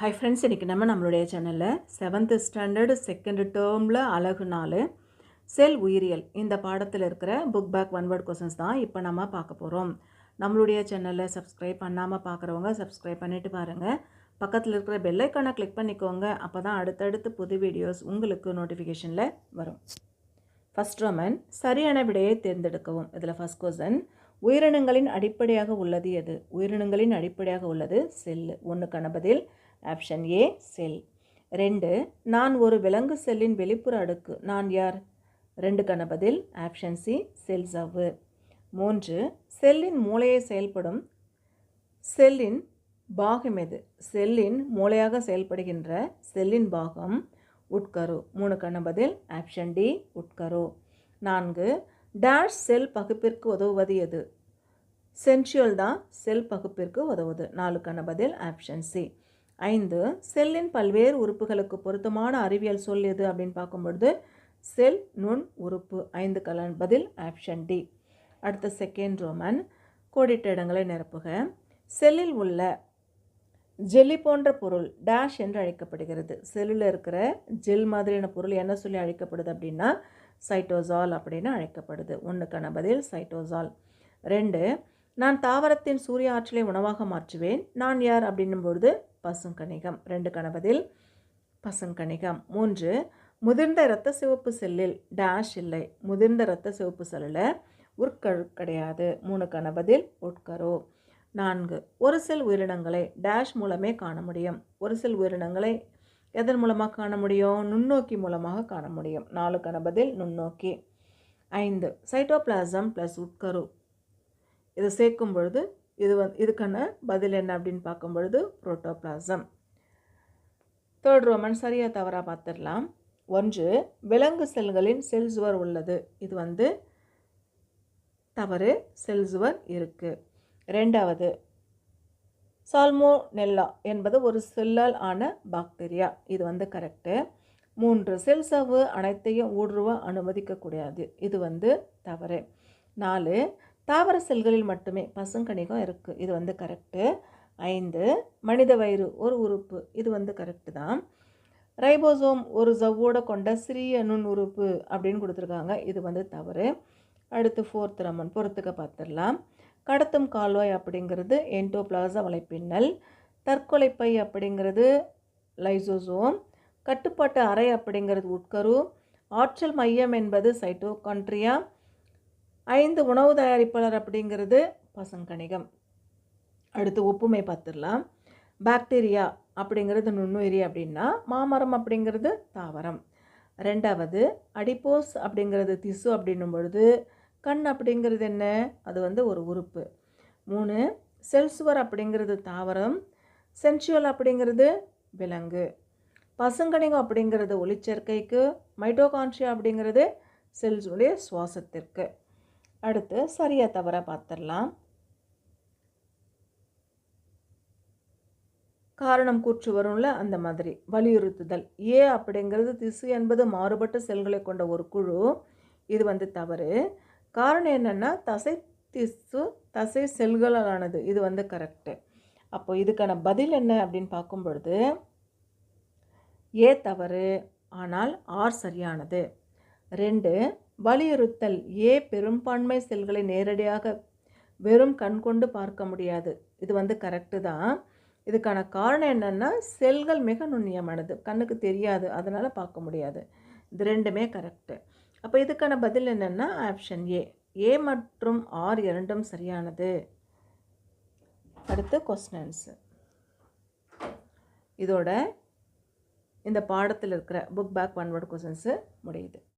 Hi friends இன்றைக்கி நம்ம நம்மளுடைய சேனலில் செவன்த்து ஸ்டாண்டர்டு செகண்ட் டேர்மில் அழகு நாள் செல் உயிரியல் இந்த பாடத்தில் இருக்கிற book back one word questions தான் இப்போ நம்ம பார்க்க போகிறோம் நம்மளுடைய சேனலில் சப்ஸ்கிரைப் பண்ணாமல் பார்க்குறவங்க சப்ஸ்கிரைப் பண்ணிவிட்டு பாருங்கள் பக்கத்தில் இருக்கிற பெல்லைக்கானை கிளிக் பண்ணிக்கோங்க. அப்போ தான் அடுத்தடுத்து புது வீடியோஸ் உங்களுக்கு நோட்டிஃபிகேஷனில் வரும். ஃபஸ்ட் ரோமன் சரியான விடையை தேர்ந்தெடுக்கவும். இதில் ஃபஸ்ட் கொஸ்டின் உயிரினங்களின் அடிப்படையாக உள்ளது எது? உயிரினங்களின் அடிப்படையாக உள்ளது செல்லு. ஒன்றுக்கான பதில் ஆப்ஷன் ஏ செல். ரெண்டு நான் ஒரு விலங்கு செல்லின் வெளிப்புற அடுக்கு. நான் யார்? ரெண்டுக்கான பதில் ஆப்ஷன் சி செல் சவ்வு. மூன்று செல்லின் மூளையை செயல்படும் செல்லின் பாகம் எது? செல்லின் மூளையாக செயல்படுகின்ற செல்லின் பாகம் உட்கரு. மூணுக்கான பதில் ஆப்ஷன் டி உட்கரு. நான்கு டேஷ் செல் பகுப்பிற்கு உதவுவது எது? சென்சுவல் தான் செல் பகுப்பிற்கு உதவுது. நாலுக்கான பதில் ஆப்ஷன் சி. ஐந்து செல்லின் பல்வேறு உறுப்புகளுக்கு பொருத்தமான அறிவியல் சொல் எது அப்படின்னு பார்க்கும்பொழுது செல் நுண் உறுப்பு. ஐந்து கலன் பதில் ஆப்ஷன் டி. அடுத்த செகண்ட் ரோமன் கோடிட்ட இடங்களை நிரப்புக. செல்லில் உள்ள ஜெல்லி போன்ற பொருள் டேஷ் என்று அழைக்கப்படுகிறது. செல்லில் இருக்கிற ஜெல் மாதிரியான பொருள் என்ன சொல்லி அழைக்கப்படுது அப்படின்னா சைட்டோசால் அப்படின்னு அழைக்கப்படுது. ஒன்றுக்கான பதில் சைட்டோசால். ரெண்டு நான் தாவரத்தின் சூரிய ஆற்றலை உணவாக மாற்றுவேன். நான் யார் அப்படின்னும் பொழுது பசுங்கணிகம் ரெண்டு பதில் பசுங்கணிகம் மூன்று முதிர்ந்த இரத்த சிவப்பு செல்லில் டேஷ் இல்லை. முதிர்ந்த இரத்த சிவப்பு செல்லில் உட்கரு கிடையாது. மூணு பதில் உட்கரு. நான்கு ஒரு செல் உயிரினங்களை டேஷ் மூலமே காண முடியும். ஒரு சில் உயிரினங்களை எதன் மூலமாக காண முடியும்? நுண்ணோக்கி மூலமாக காண முடியும். நாலு பதில் நுண்ணோக்கி. ஐந்து சைட்டோபிளாசம் ப்ளஸ் உட்கரு. இதை சேர்க்கும் பொழுது இது வந் இதுக்கான பதில் என்ன அப்படின்னு பார்க்கும் பொழுது புரோட்டோபிளாசம் தேர்ட் ரோமன் சரியாக தவறாக பார்த்துடலாம். ஒன்று விலங்கு செல்களின் செல் சுவர் உள்ளது. இது வந்து தவறு செல் சுவர் இருக்குது ரெண்டாவது சால்மோனெல்லா என்பது ஒரு செல்லால் ஆன பாக்டீரியா இது வந்து கரெக்டு மூன்று செல் சவ்வு அனைத்தையும் ஊடுருவ அனுமதிக்கக்கூடாது இது வந்து தவறு. நாலு தாவர செல்களில் மட்டுமே பசுங்கணிகம் இருக்குது இது வந்து கரெக்டு ஐந்து மனித வயிறு ஒரு உறுப்பு. இது வந்து கரெக்டு தான். ரைபோசோம் ஒரு ஜவ்வோட கொண்ட சிறிய நுண் உறுப்பு அப்படின்னு கொடுத்துருக்காங்க. இது வந்து தவறு. அடுத்து ஃபோர்த் ரமன் பொறுத்துக்க பார்த்துடலாம் கடத்தும் கால்வாய் அப்படிங்கிறது என்டோபிளாசா வலைப்பின்னல். தற்கொலை பை அப்படிங்கிறது லைசோசோம். கட்டுப்பாட்டு அறை அப்படிங்கிறது உட்கரு. ஆற்றல் மையம் என்பது சைட்டோகான்ட்ரியா ஐந்து உணவு தயாரிப்பாளர் அப்படிங்கிறது பசங்கணிகம். அடுத்து ஒப்புமை பார்த்துடலாம். பாக்டீரியா அப்படிங்கிறது நுண்ணுயிரி அப்படின்னா மாமரம் அப்படிங்கிறது தாவரம். ரெண்டாவது அடிப்போஸ் அப்படிங்கிறது திசு அப்படின்னும் பொழுது கண் அப்படிங்கிறது என்ன? அது வந்து ஒரு உறுப்பு. மூணு செல்சுவர் அப்படிங்கிறது தாவரம். சென்சுவல் அப்படிங்கிறது விலங்கு. பசுங்கணிகம் அப்படிங்கிறது ஒளிச்சேர்க்கைக்கு மைட்டோகான்ட்ரியா அப்படிங்கிறது செல்ஸுடைய சுவாசத்திற்கு. அடுத்து சரியாக தவற பார்த்துடலாம். காரணம் கூற்று வரும்ல அந்த மாதிரி. வலியுறுத்துதல். ஏ அப்படிங்கிறது திசு என்பது மாறுபட்ட செல்களை கொண்ட ஒரு குழு. இது வந்து தவறு. காரணம் என்னென்னா தசை திசு தசை செல்களானது இது வந்து கரெக்டு அப்போ இதுக்கான பதில் என்ன அப்படின்னு பார்க்கும் பொழுது ஏ தவறு ஆனால் ஆர் சரியானது. ரெண்டு வலியுறுத்தல் ஏ பெரும்பான்மை செல்களை நேரடியாக வெறும் கண் கொண்டு பார்க்க முடியாது. இது வந்து கரெக்டு தான் இதுக்கான காரணம் என்னென்னா செல்கள் மிக நுண்ணியமானது. கண்ணுக்கு தெரியாது. அதனால் பார்க்க முடியாது. இது ரெண்டுமே கரெக்டு அப்போ இதுக்கான பதில் என்னென்னா ஆப்ஷன் ஏ ஏ மற்றும் ஆர் இரண்டும் சரியானது. அடுத்து கொஸ்டின்ஸு இதோட இந்த பாடத்தில் இருக்கிற book back one word questions முடியுது.